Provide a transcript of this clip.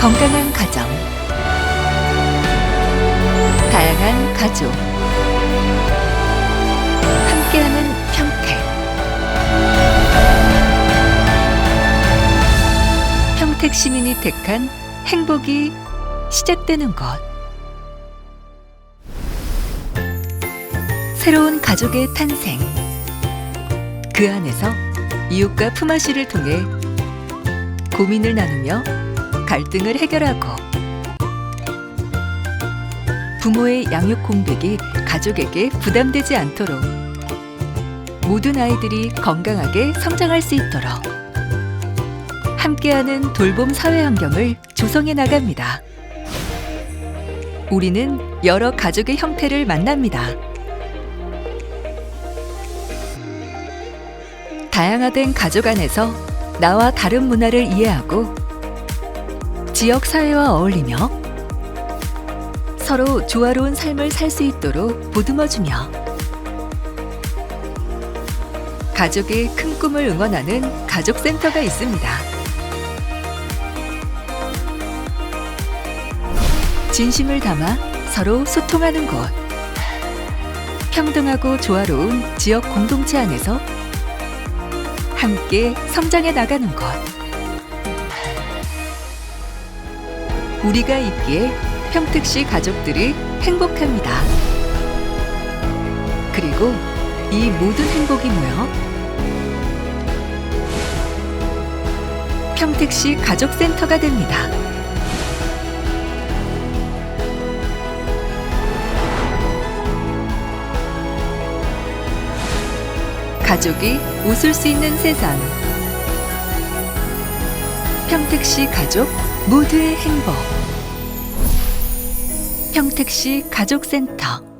건강한 가정. 다양한 가족. 함께하는 평택. 평택 시민이 택한 행복이 시작되는 곳 새로운 가족의 탄생. 그 안에서 이웃과 품앗이를 통해 고민을 나누며 갈등을 해결하고 부모의 양육 공백이 가족에게 부담되지 않도록 모든 아이들이 건강하게 성장할 수 있도록 함께하는 돌봄 사회 환경을 조성해 나갑니다. 우리는 여러 가족의 형태를 만납니다. 다양화된 가족 안에서 나와 다른 문화를 이해하고 지역 사회와 어울리며 서로 조화로운 삶을 살 수 있도록 보듬어주며 가족의 큰 꿈을 응원하는 가족센터가 있습니다. 진심을 담아 서로 소통하는 곳. 평등하고 조화로운 지역 공동체 안에서 함께 성장해 나가는 것. 우리가 있기에 평택시 가족들이 행복합니다. 그리고 이 모든 행복이 모여 평택시 가족센터가 됩니다. 가족이 웃을 수 있는 세상. 평택시 가족 모두의 행복. 평택시 가족센터.